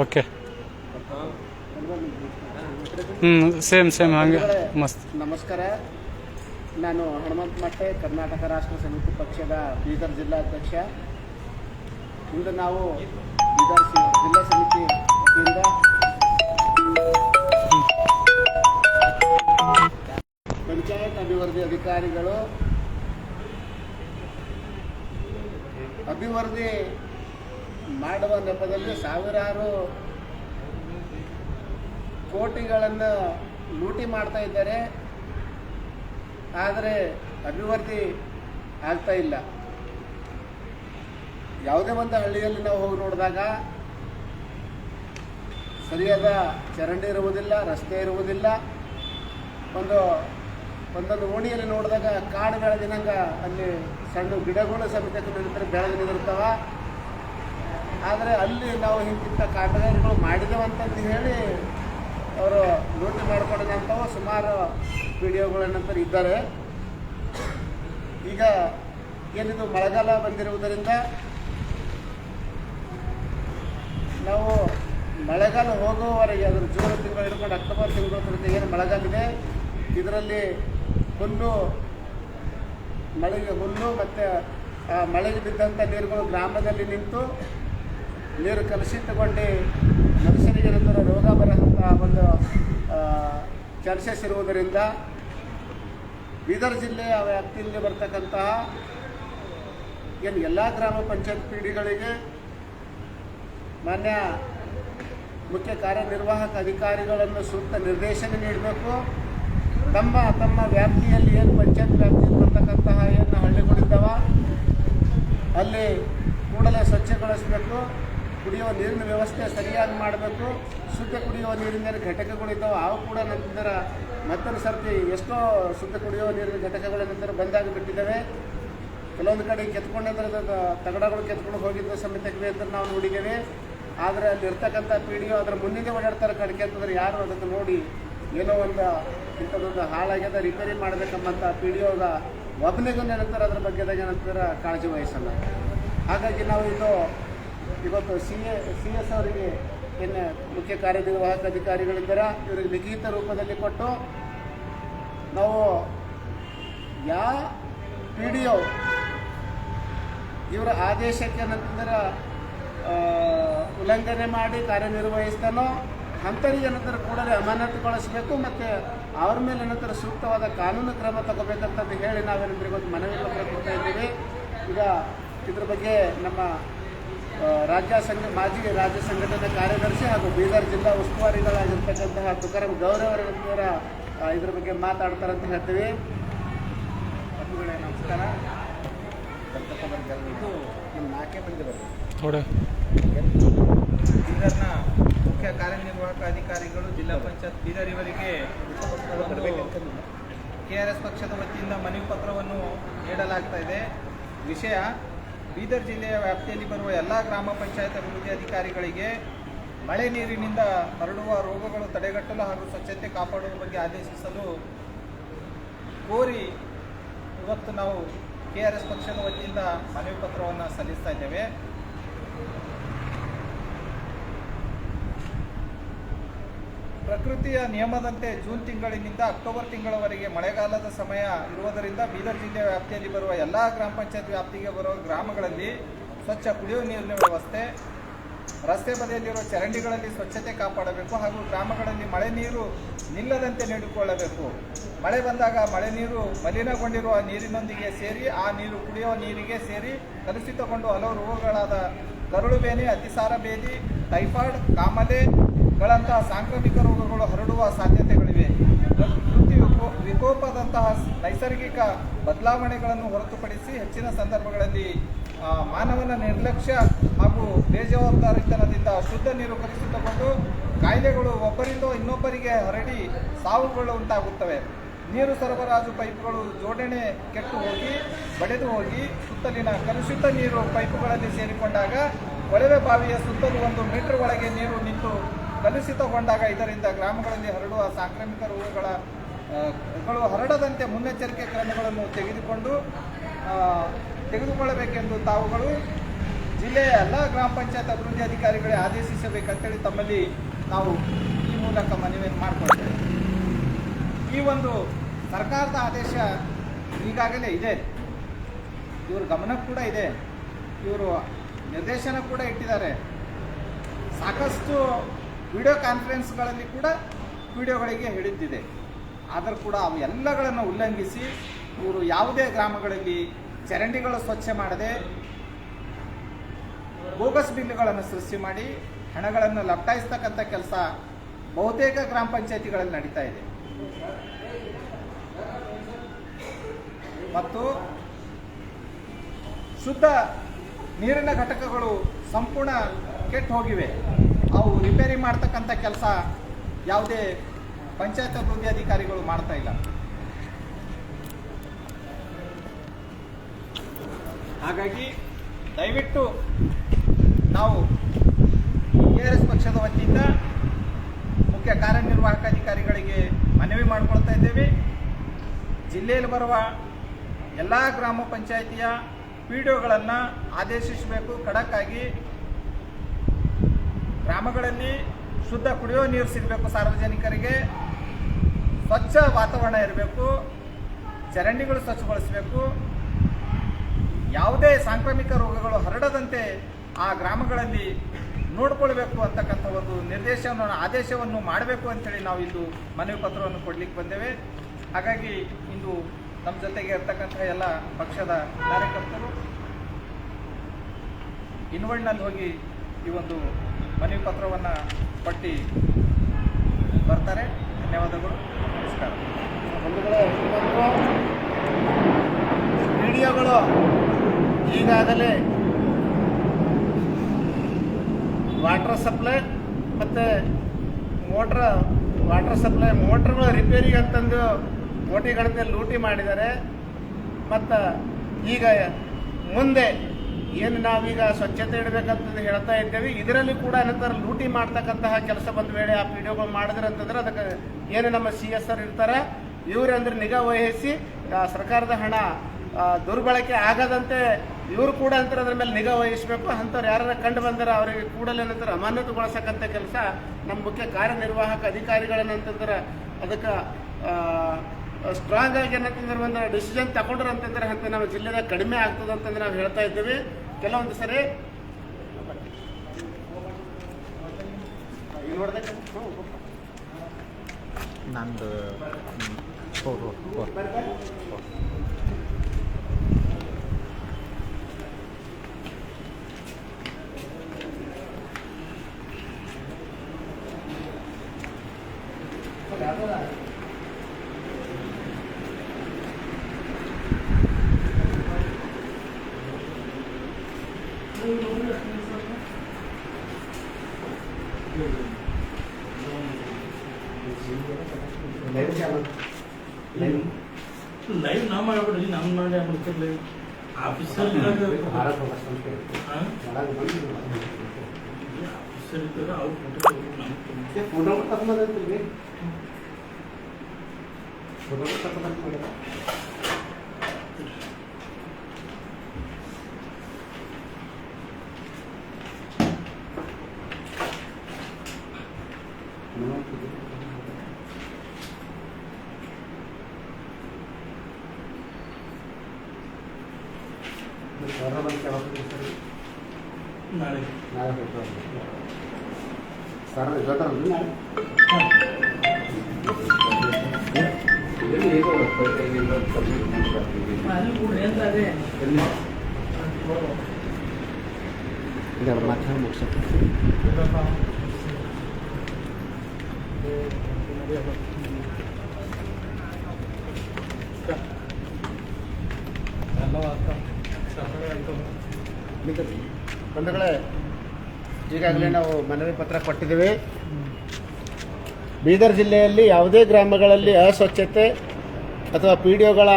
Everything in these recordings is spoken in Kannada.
ಓಕೆ. ಹ್ಞೂ ಸೇಮ್ ಸೇಮ್ ಹಂಗೆ, ಮಸ್ತ್. ನಮಸ್ಕಾರ. ನಾನು ಹನುಮಂತ ಮಟ್ಟೆ ಕರ್ನಾಟಕ ರಾಷ್ಟ್ರ ಸಮಿತಿ ಪಕ್ಷದ ಬೀದರ್ ಜಿಲ್ಲಾಧ್ಯಕ್ಷ ಇಂದು ನಾವು ಬೀದರ್ ಜಿಲ್ಲಾ ಸಮಿತಿ ವತಿಯಿಂದ ಪಂಚಾಯತ್ ಅಭಿವೃದ್ಧಿ ಅಧಿಕಾರಿಗಳು, ಅಭಿವೃದ್ಧಿ ಮಾಡುವ ನೆಪದಲ್ಲಿ ಸಾವಿರಾರು ಕೋಟಿಗಳನ್ನು ಲೂಟಿ ಮಾಡ್ತಾ ಇದ್ದಾರೆ. ಆದರೆ ಅಭಿವೃದ್ಧಿ ಆಗ್ತಾ ಇಲ್ಲ. ಯಾವುದೇ ಒಂದು ಹಳ್ಳಿಯಲ್ಲಿ ನಾವು ಹೋಗಿ ನೋಡಿದಾಗ ಸರಿಯಾದ ಚರಂಡಿ ಇರುವುದಿಲ್ಲ, ರಸ್ತೆ ಇರುವುದಿಲ್ಲ. ಒಂದು, ಒಂದೊಂದು ಓಣಿಯಲ್ಲಿ ನೋಡಿದಾಗ ಕಾಡು ಬೆಳೆದಿನಂಗ ಅಲ್ಲಿ ಸಣ್ಣ ಗಿಡಗಳು ಸಮೇತ ಬೆಳೆದು ನಿಂದಿರ್ತಾವ ಆದರೆ ಅಲ್ಲಿ ನಾವು ಇಂತಿಂಥ ಕಾಮಗಾರಿಗಳು ಮಾಡಿದೆವಂತಂದು ಹೇಳಿ ಅವರು ಲೂಟಿ ಮಾಡ್ಕೊಂಡಂಥವು ಸುಮಾರು ವಿಡಿಯೋಗಳನ್ನಂತರ ಇದ್ದಾರೆ. ಈಗ ಏನಿದು ಮಳೆಗಾಲ ಬಂದಿರುವುದರಿಂದ ನಾವು ಮಳೆಗಾಲ ಹೋಗುವವರೆಗೆ ಅದರ ಜೂನ್ ತಿಂಗಳು ಹಿಡ್ಕೊಂಡು ಅಕ್ಟೋಬರ್ ತಿಂಗಳು ತನಕ ಏನು ಮಳೆಗಾಲಿದೆ ಇದರಲ್ಲಿ ಹುಲ್ಲು, ಮಳೆಗೆ ಹುಲ್ಲು ಮತ್ತು ಮಳೆಗೆ ಬಿದ್ದಂಥ ನೀರುಗಳು ಗ್ರಾಮದಲ್ಲಿ ನಿಂತು ನೀರು ಕಲುಷಿತಗೊಂಡು ಮನುಷ್ಯರಿಗೆ ನಂತರ ರೋಗ ಬರೋಂಥ ಒಂದು ಚಾನ್ಸಸ್ ಇರುವುದರಿಂದ ಬೀದರ್ ಜಿಲ್ಲೆಯ ವ್ಯಾಪ್ತಿಯಲ್ಲಿ ಬರ್ತಕ್ಕಂತಹ ಏನು ಎಲ್ಲ ಗ್ರಾಮ ಪಂಚಾಯತ್ ಪೀಡಿಗಳಿಗೆ ಮಾನ್ಯ ಮುಖ್ಯ ಕಾರ್ಯನಿರ್ವಾಹಕ ಅಧಿಕಾರಿಗಳನ್ನು ಸೂಕ್ತ ನಿರ್ದೇಶನ ನೀಡಬೇಕು. ತಮ್ಮ ತಮ್ಮ ವ್ಯಾಪ್ತಿಯಲ್ಲಿ ಏನು ಪಂಚಾಯತ್ ವ್ಯಾಪ್ತಿಯಲ್ಲಿ ಬರ್ತಕ್ಕಂತಹ ಏನು ಹಳ್ಳಿಗಳಿದ್ದಾವ, ಅಲ್ಲಿ ಕೂಡಲೇ ಸ್ವಚ್ಛಗೊಳಿಸಬೇಕು. ಕುಡಿಯುವ ನೀರಿನ ವ್ಯವಸ್ಥೆ ಸರಿಯಾಗಿ ಮಾಡಬೇಕು. ಶುದ್ಧ ಕುಡಿಯುವ ನೀರಿನ ಘಟಕಗಳಿದ್ದಾವೆ ಅವು ಕೂಡ ನಂತರ ಮತ್ತೊಂದು ಸರ್ತಿ ಎಷ್ಟೋ ಶುದ್ಧ ಕುಡಿಯುವ ನೀರಿನ ಘಟಕಗಳು ನಂತರ ಬಂದಾಗಿ ಬಿಟ್ಟಿದ್ದಾವೆ ಕೆಲವೊಂದು ಕಡೆ ಕೆತ್ಕೊಂಡಂದ್ರೆ ತಗಡಗಳು ಕೆತ್ಕೊಂಡು ಹೋಗಿದ್ದು ಸಮೇತಕ್ಕೆ ಅಂತ ನಾವು ನೋಡಿದ್ದೇವೆ. ಆದರೆ ಅಲ್ಲಿ ಇರ್ತಕ್ಕಂಥ ಪಿ ಡಿ ಅದರ ಮುಂದಿನ ಓಡಾಡ್ತಾರೆ ಕಡಿಕೆ ಅಂತಂದ್ರೆ ಯಾರು ಅದಕ್ಕೆ ನೋಡಿ ಏನೋ ಒಂದು ಇಂಥದ್ದೊಂದು ಹಾಳಾಗ್ಯದ ರಿಪೇರಿ ಮಾಡಬೇಕಂಬಂತ ಪಿ ಡಿ ಒಗ ಒಬ್ಬನಿಗೂ ಏನಂತಾರೆ ಅದ್ರ ಬಗ್ಗೆದಾಗ ಏನಂತಾರೆ ಕಾಳಜಿ ವಹಿಸಲ್ಲ. ಹಾಗಾಗಿ ನಾವು ಇದು ಇವತ್ತು ಸಿ ಎ ಸಿ ಎಸ್ ಅವರಿಗೆ ಏನು ಮುಖ್ಯ ಕಾರ್ಯನಿರ್ವಾಹಕ ಅಧಿಕಾರಿಗಳಿದ್ದಾರೆ, ಇವರಿಗೆ ಲಿಖಿತ ರೂಪದಲ್ಲಿ ಕೊಟ್ಟು ನಾವು ಯಾ ಪಿ ಡಿ ಒ ಇವರ ಆದೇಶಕ್ಕೆ ಏನಂತಂದ್ರೆ ಉಲ್ಲಂಘನೆ ಮಾಡಿ ಕಾರ್ಯನಿರ್ವಹಿಸ್ತಾನೋ ಅಂಥವ್ರಿಗೆ ಏನಂತಾರೆ ಕೂಡಲೇ ಅಮಾನತುಗೊಳಿಸಬೇಕು ಮತ್ತು ಅವ್ರ ಮೇಲೆ ಏನಂತರ ಸೂಕ್ತವಾದ ಕಾನೂನು ಕ್ರಮ ತಗೋಬೇಕಂತಂದು ಹೇಳಿ ನಾವೇನಂದ್ರೆ ಇವತ್ತು ಮನವಿ ಕೊಡ್ತಾ ಇದ್ದೀವಿ. ಈಗ ಇದ್ರ ಬಗ್ಗೆ ನಮ್ಮ ರಾಜ್ಯ ಸಂಘ ಮಾಜಿ ರಾಜ್ಯ ಸಂಘಟನೆ ಕಾರ್ಯದರ್ಶಿ ಹಾಗೂ ಬೀದರ್ ಜಿಲ್ಲಾ ಉಸ್ತುವಾರಿಗಳಾಗಿರ್ತಕ್ಕಂತಹ ತುಕಾರಾಮ್ ಗೌರವರ ಇದ್ರ ಬಗ್ಗೆ ಮಾತಾಡ್ತಾರಂತ ಹೇಳ್ತೀವಿ. ಬಂಧುಗಳೇ ನಮಸ್ಕಾರ. ನಾಲ್ಕೇ ಮಂದಿ ಬೀದರ್ನ ಮುಖ್ಯ ಕಾರ್ಯನಿರ್ವಾಹಕ ಅಧಿಕಾರಿಗಳು ಜಿಲ್ಲಾ ಪಂಚಾಯತ್ ಬೀದರ್ ಇವರಿಗೆ ಕೆ ಆರ್ ಎಸ್ ಪಕ್ಷದ ವತಿಯಿಂದ ಮನವಿ ಪತ್ರವನ್ನು ನೀಡಲಾಗ್ತಾ ಇದೆ. ವಿಷಯ ಬೀದರ್ ಜಿಲ್ಲೆಯ ವ್ಯಾಪ್ತಿಯಲ್ಲಿ ಬರುವ ಎಲ್ಲ ಗ್ರಾಮ ಪಂಚಾಯತ್ ಅಭಿವೃದ್ಧಿ ಅಧಿಕಾರಿಗಳಿಗೆ ಮಳೆ ನೀರಿನಿಂದ ಹರಡುವ ರೋಗಗಳು ತಡೆಗಟ್ಟಲು ಹಾಗೂ ಸ್ವಚ್ಛತೆ ಕಾಪಾಡುವ ಬಗ್ಗೆ ಆದೇಶಿಸಲು ಕೋರಿ ಇವತ್ತು ನಾವು ಕೆ ಆರ್ ಎಸ್ ಪಕ್ಷದ ವತಿಯಿಂದ ಮನವಿ ಪತ್ರವನ್ನು ಸಲ್ಲಿಸ್ತಾ ಇದ್ದೇವೆ. ಪ್ರಕೃತಿಯ ನಿಯಮದಂತೆ ಜೂನ್ ತಿಂಗಳಿನಿಂದ ಅಕ್ಟೋಬರ್ ತಿಂಗಳವರೆಗೆ ಮಳೆಗಾಲದ ಸಮಯ ಇರುವುದರಿಂದ ಬೀದರ್ ಜಿಲ್ಲೆ ವ್ಯಾಪ್ತಿಯಲ್ಲಿ ಬರುವ ಎಲ್ಲ ಗ್ರಾಮ ಪಂಚಾಯತ್ ವ್ಯಾಪ್ತಿಗೆ ಬರುವ ಗ್ರಾಮಗಳಲ್ಲಿ ಸ್ವಚ್ಛ ಕುಡಿಯುವ ನೀರಿನ ವ್ಯವಸ್ಥೆ, ರಸ್ತೆ ಬದಿಯಲ್ಲಿರುವ ಚರಂಡಿಗಳಲ್ಲಿ ಸ್ವಚ್ಛತೆ ಕಾಪಾಡಬೇಕು ಹಾಗೂ ಗ್ರಾಮಗಳಲ್ಲಿ ಮಳೆ ನೀರು ನಿಲ್ಲದಂತೆ ನೀಡಿಕೊಳ್ಳಬೇಕು. ಮಳೆ ಬಂದಾಗ ಮಳೆ ನೀರು ಮಲಿನಗೊಂಡಿರುವ ನೀರಿನೊಂದಿಗೆ ಸೇರಿ, ಆ ನೀರು ಕುಡಿಯುವ ನೀರಿಗೆ ಸೇರಿ ಕಲುಷಿತಗೊಂಡು ಹಲವು ರೋಗಗಳಾದ ಕರುಳು ಬೇನೆ ಅತಿಸಾರ ಬೇದಿ ಟೈಫಾಯ್ಡ್, ಕಾಮಲೆ ಗಳಂತಹ ಸಾಂಕ್ರಾಮಿಕ ರೋಗಗಳು ಹರಡುವ ಸಾಧ್ಯತೆಗಳಿವೆ. ವಿಕೋ ವಿಕೋಪದಂತಹ ನೈಸರ್ಗಿಕ ಬದಲಾವಣೆಗಳನ್ನು ಹೊರತುಪಡಿಸಿ ಹೆಚ್ಚಿನ ಸಂದರ್ಭಗಳಲ್ಲಿ ಮಾನವನ ನಿರ್ಲಕ್ಷ್ಯ ಹಾಗೂ ಬೇಜವಾಬ್ದಾರಿತನದಿಂದ ಶುದ್ಧ ನೀರು ಕಲುಷಿತಗೊಂಡು ಕಾಯಿಲೆಗಳು ಒಬ್ಬರಿಂದ ಇನ್ನೊಬ್ಬರಿಗೆ ಹರಡಿ ಸಾವುಗಳು ಉಂಟಾಗುತ್ತವೆ. ನೀರು ಸರಬರಾಜು ಪೈಪ್ಗಳು ಜೋಡಣೆ ಕೆಟ್ಟು ಹೋಗಿ, ಬಡೆದು ಹೋಗಿ, ಸುತ್ತಲಿನ ಕಲುಷಿತ ನೀರು ಪೈಪ್ಗಳಲ್ಲಿ ಸೇರಿಕೊಂಡಾಗ ಕೊಳವೆ ಬಾವಿಯ ಸುತ್ತಲೂ ಒಂದು ಮೀಟರ್ ಒಳಗೆ ನೀರು ನಿಂತು ಕಲುಷಿತಗೊಂಡಾಗ ಇದರಿಂದ ಗ್ರಾಮಗಳಲ್ಲಿ ಹರಡುವ ಸಾಂಕ್ರಾಮಿಕ ರೋಗಗಳ ಗಳು ಹರಡದಂತೆ ಮುನ್ನೆಚ್ಚರಿಕೆ ಕ್ರಮಗಳನ್ನು ತೆಗೆದುಕೊಂಡು ತೆಗೆದುಕೊಳ್ಳಬೇಕೆಂದು ತಾವುಗಳು ಜಿಲ್ಲೆಯ ಎಲ್ಲ ಗ್ರಾಮ ಪಂಚಾಯತ್ ಅಭಿವೃದ್ಧಿ ಅಧಿಕಾರಿಗಳೇ ಆದೇಶಿಸಬೇಕಂತೇಳಿ ತಮ್ಮಲ್ಲಿ ನಾವು ಈ ಮೂಲಕ ಮನವಿ ಮಾಡಿಕೊಳ್ತೇವೆ. ಈ ಒಂದು ಸರ್ಕಾರದ ಆದೇಶ ಈಗಾಗಲೇ ಇದೆ. ಇವ್ರ ಗಮನ ಕೂಡ ಇದೆ. ಇವರು ನಿರ್ದೇಶನ ಕೂಡ ಇಟ್ಟಿದ್ದಾರೆ. ಸಾಕಷ್ಟು ವಿಡಿಯೋ ಕಾನ್ಫರೆನ್ಸ್ಗಳಲ್ಲಿ ಕೂಡ ವಿಡಿಯೋಗಳಿಗೆ ಹಿಡಿದಿದೆ. ಆದರೂ ಕೂಡ ಅವು ಎಲ್ಲಗಳನ್ನು ಉಲ್ಲಂಘಿಸಿ ಇವರು ಯಾವುದೇ ಗ್ರಾಮಗಳಲ್ಲಿ ಚರಂಡಿಗಳು ಸ್ವಚ್ಛ ಮಾಡದೆ ಬೋಗಸ್ ಬಿಲ್ಲುಗಳನ್ನು ಸೃಷ್ಟಿ ಮಾಡಿ ಹಣಗಳನ್ನು ಲಪ್ಟಾಯಿಸ್ತಕ್ಕಂಥ ಕೆಲಸ ಬಹುತೇಕ ಗ್ರಾಮ ಪಂಚಾಯಿತಿಗಳಲ್ಲಿ ನಡೀತಾ ಇದೆ. ಮತ್ತು ಶುದ್ಧ ನೀರಿನ ಘಟಕಗಳು ಸಂಪೂರ್ಣ ಕೆಟ್ಟು ಹೋಗಿವೆ. ಅವು ರಿಪೇರಿ ಮಾಡ್ತಕ್ಕಂಥ ಕೆಲಸ ಯಾವುದೇ ಪಂಚಾಯತ್ ಅಭಿವೃದ್ಧಿ ಅಧಿಕಾರಿಗಳು ಮಾಡ್ತಾ ಇಲ್ಲ. ಹಾಗಾಗಿ ದಯವಿಟ್ಟು ನಾವು ಕೆ ಆರ್ ಎಸ್ ಪಕ್ಷದ ವತಿಯಿಂದ ಮುಖ್ಯ ಕಾರ್ಯನಿರ್ವಾಹಕ ಅಧಿಕಾರಿಗಳಿಗೆ ಮನವಿ ಮಾಡಿಕೊಳ್ತಾ ಇದ್ದೇವೆ. ಜಿಲ್ಲೆಯಲ್ಲಿ ಬರುವ ಎಲ್ಲ ಗ್ರಾಮ ಪಂಚಾಯಿತಿಯ ಪಿ ಡಿ ಆದೇಶಿಸಬೇಕು. ಖಡಕ್ಕಾಗಿ ಗ್ರಾಮಗಳಲ್ಲಿ ಶುದ್ಧ ಕುಡಿಯೋ ನೀರು ಸಿಗಬೇಕು ಸಾರ್ವಜನಿಕರಿಗೆ. ಸ್ವಚ್ಛ ವಾತಾವರಣ ಇರಬೇಕು. ಚರಂಡಿಗಳು ಸ್ವಚ್ಛಗೊಳಿಸಬೇಕು. ಯಾವುದೇ ಸಾಂಕ್ರಾಮಿಕ ರೋಗಗಳು ಹರಡದಂತೆ ಆ ಗ್ರಾಮಗಳಲ್ಲಿ ನೋಡಿಕೊಳ್ಬೇಕು ಅಂತಕ್ಕಂಥ ಒಂದು ನಿರ್ದೇಶನವನ್ನು, ಆದೇಶವನ್ನು ಮಾಡಬೇಕು ಅಂತೇಳಿ ನಾವು ಇಂದು ಮನವಿ ಪತ್ರವನ್ನು ಕೊಡಲಿಕ್ಕೆ ಬಂದೇವೆ. ಹಾಗಾಗಿ ಇಂದು ನಮ್ಮ ಜೊತೆಗೆ ಇರ್ತಕ್ಕಂಥ ಎಲ್ಲ ಪಕ್ಷದ ಕಾರ್ಯಕರ್ತರು ಇನ್ವರ್ಡ್ನಲ್ಲಿ ಹೋಗಿ ಈ ಒಂದು ಮನವಿ ಪತ್ರವನ್ನು ಪಟ್ಟಿ ಬರ್ತಾರೆ. ಧನ್ಯವಾದಗಳು. ನಮಸ್ಕಾರ. ವಿಡಿಯೋಗಳು ಈಗಾಗಲೇ ವಾಟರ್ ಸಪ್ಲೈ ಮತ್ತು ಮೋಟ್ರ ವಾಟರ್ ಸಪ್ಲೈ ಮೋಟ್ರ್ಗಳು ರಿಪೇರಿಗೆ ಅಂತಂದು ಮೋಟಿಗಳನ್ನೇ ಲೂಟಿ ಮಾಡಿದ್ದಾರೆ. ಮತ್ತು ಈಗ ಮುಂದೆ ಏನು ನಾವೀಗ ಸ್ವಚ್ಛತೆ ಇಡಬೇಕಂತಂದು ಹೇಳ್ತಾ ಇದ್ದೇವೆ. ಇದರಲ್ಲಿ ಕೂಡ ಏನಂತಾರೆ ಲೂಟಿ ಮಾಡ್ತಕ್ಕಂತಹ ಕೆಲಸ ಬಂದ ವೇಳೆ ಆ ವಿಡಿಯೋಗಳು ಮಾಡಿದ್ರೆ ಅಂತಂದ್ರೆ ಅದಕ್ಕೆ ಏನು ನಮ್ಮ ಸಿ ಎಸ್ ಆರ್ ಇರ್ತಾರೆ. ಇವರಂದ್ರೆ ನಿಗಾ ವಹಿಸಿ ಸರ್ಕಾರದ ಹಣ ದುರ್ಬಳಕೆ ಆಗದಂತೆ ಇವರು ಕೂಡ ಅಂತಾರೆ ಅದ್ರ ಮೇಲೆ ನಿಗಾ ವಹಿಸಬೇಕು. ಅಂಥವ್ರು ಯಾರು ಕಂಡು ಬಂದರೆ ಅವರಿಗೆ ಕೂಡಲೇ ಏನಂತಾರೆ ಅಮಾನತುಗೊಳಿಸಕ್ಕಂಥ ಕೆಲಸ ನಮ್ಮ ಮುಖ್ಯ ಕಾರ್ಯನಿರ್ವಾಹಕ ಅಧಿಕಾರಿಗಳನ್ನಂತಂದ್ರೆ ಅದಕ್ಕೆ ಸ್ಟ್ರಾಂಗ್ ಆಗಿ ಏನಂತಂದ್ರೆ ಒಂದು ಡಿಸಿಷನ್ ತಗೊಂಡ್ರೆ ಅಂತಂದ್ರೆ ಅಂತ ನಮ್ಮ ಜಿಲ್ಲೆದಾಗ ಕಡಿಮೆ ಆಗ್ತದೆ ಅಂತಂದ್ರೆ ನಾವು ಹೇಳ್ತಾ ಇದ್ದೀವಿ. ಕೆಲವೊಂದು ಸರಿ. ನಂದು ಹೋ ಹೋ ಹೋ ಲೈವ್ ನಾ ಮಾಡ್ಬಿಡ್ರಿ ನಮ್ಮ ಮಾಡಿ ಆಗ್ಬಿಡ್ತೀರಿ ಲೈವ್ ಆಫೀಸರ್ ಆಫೀಸರ್ ಇದ್ದಾಗ ಅವ್ರು ಫೋಟೋ ಫೋಟೋ ತಗೊಂಬಂದಿರ್ತೀವಿ ಫೋಟೋ ತಗೊಂಬಂದಿರ್ತೀವಿ ನಾಳೆ ಸರ್ ಇವತ್ತಲ್ಲ ನಾಳೆ ಅಲ್ಲಿ ಕೂಡ ಎಂತ ಅದೇ ಮತ್ತೆ ಮುಗಿಸ ಬಂಧುಗಳೇ, ಈಗಾಗಲೇ ನಾವು ಮನವಿ ಪತ್ರ ಕೊಟ್ಟಿದ್ದೀವಿ. ಬೀದರ್ ಜಿಲ್ಲೆಯಲ್ಲಿ ಯಾವುದೇ ಗ್ರಾಮಗಳಲ್ಲಿ ಅಸ್ವಚ್ಛತೆ ಅಥವಾ ಪಿ ಡಿ ಒಗಳ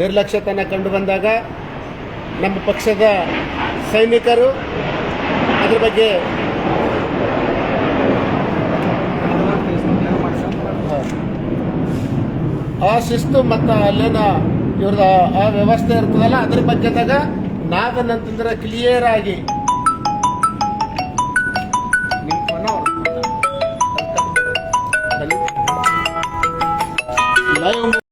ನಿರ್ಲಕ್ಷ್ಯತನ ಕಂಡು ಬಂದಾಗ ನಮ್ಮ ಪಕ್ಷದ ಸೈನಿಕರು ಅದ್ರ ಬಗ್ಗೆ ಆ ಶಿಸ್ತು ಮತ್ತು ಅಲ್ಲೇನ ಇವ್ರದ್ದು ಆ ವ್ಯವಸ್ಥೆ ಇರ್ತದಲ್ಲ ಅದ್ರ ಬಗ್ಗೆದಾಗ ನಾವೇನಂತಂದ್ರೆ ಕ್ಲಿಯರ್ ಆಗಿ